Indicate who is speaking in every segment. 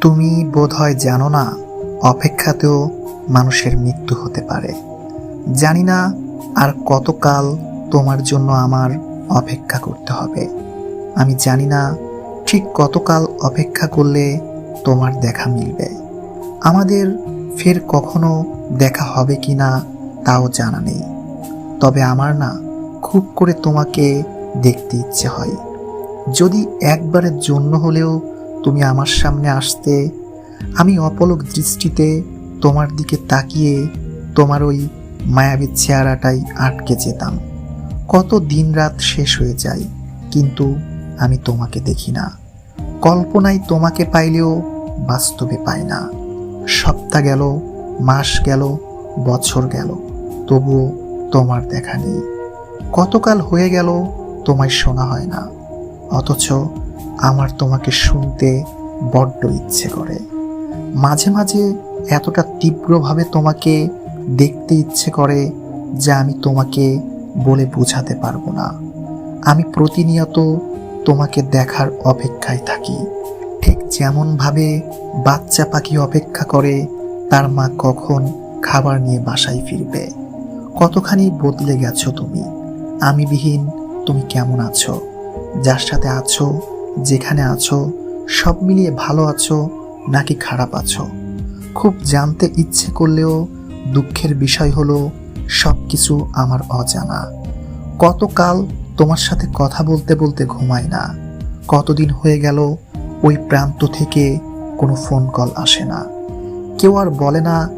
Speaker 1: তুমি বোধহয় জানো না, অপেক্ষাতেও মানুষের মৃত্যু হতে পারে। জানি না আর কতকাল তোমার জন্য আমার অপেক্ষা করতে হবে। আমি জানি না ঠিক কতকাল অপেক্ষা করলে তোমার দেখা মিলবে। আমাদের ফের কখনো দেখা হবে কি না, তাও জানা নেই। তবে আমার না খুব করে তোমাকে দেখতে ইচ্ছে হয়। যদি একবারের জন্য হলেও তুমি আমার সামনে আসতে, আমি অপলক দৃষ্টিতে তোমার দিকে তাকিয়ে তোমার ওই মায়াবী চেহারাটাই আটকে যেতাম। কত দিন রাত শেষ হয়ে যায়, কিন্তু আমি তোমাকে দেখি না। কল্পনায় তোমাকে পাইলেও বাস্তবে পাই না। সপ্তাহ গেল, মাস গেল, বছর গেল, তবুও তোমার দেখা নেই। কতকাল হয়ে গেল, তোমায় শোনা হয় না। অথচ আমার তোমাকে শুনতে বড্ড ইচ্ছে করে। মাঝে মাঝে এতটা তীব্রভাবে তোমাকে দেখতে ইচ্ছে করে যা আমি তোমাকে বলে বোঝাতে পারব না। আমি প্রতিনিয়ত তোমাকে দেখার অপেক্ষায় থাকি। ঠিক যেমনভাবে বাচ্চা পাখি অপেক্ষা করে, তার মা কখন খাবার নিয়ে বাসায় ফিরবে? কতখানি বদলে গেছো তুমি? আমি বিহীন তুমি কেমন আছো? যার সাথে আছো যেখানে আছো, সব মিলিয়ে ভালো আছো নাকি খারাপ আছো? খুব জানতে ইচ্ছে করলেও দুঃখের বিষয় হলো সব কিছু আমার অজানা। কতকাল তোমার সাথে কথা বলতে বলতে ঘুমাই না। কতদিন হয়ে গেল ওই প্রান্ত থেকে কোনো ফোন কল আসে না। কেউ আর বলে না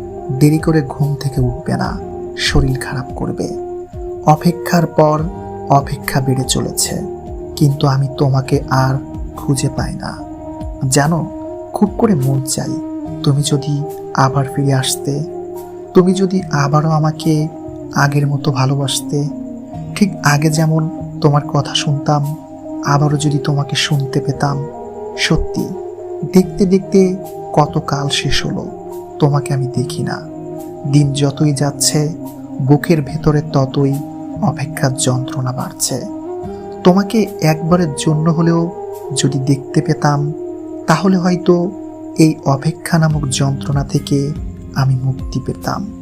Speaker 1: দেরি করে ঘুম থেকে উঠবে না, শরীর খারাপ করবে। অপেক্ষার পর অপেক্ষা বেড়ে চলেছে। কিন্তু আমি তোমাকে আর খুঁজে পাই না। জানো, খুব করে মন চাই তুমি যদি আবার ফিরে আসতে। তুমি যদি আবারও আমাকে আগের মতো ভালোবাসতে। ঠিক আগে যেমন তোমার কথা শুনতাম, আবারও যদি তোমাকে শুনতে পেতাম। সত্যি, দেখতে দেখতে কত কাল শেষ হলো, তোমাকে আমি দেখি না। দিন যতই যাচ্ছে, বুকের ভেতরে ততই অপেক্ষার যন্ত্রণা বাড়ছে। তোমাকে একবারের জন্য হলেও যদি দেখতে পেতাম, তাহলে হয়তো এই অপেক্ষা নামক যন্ত্রণা থেকে আমি মুক্তি পেতাম।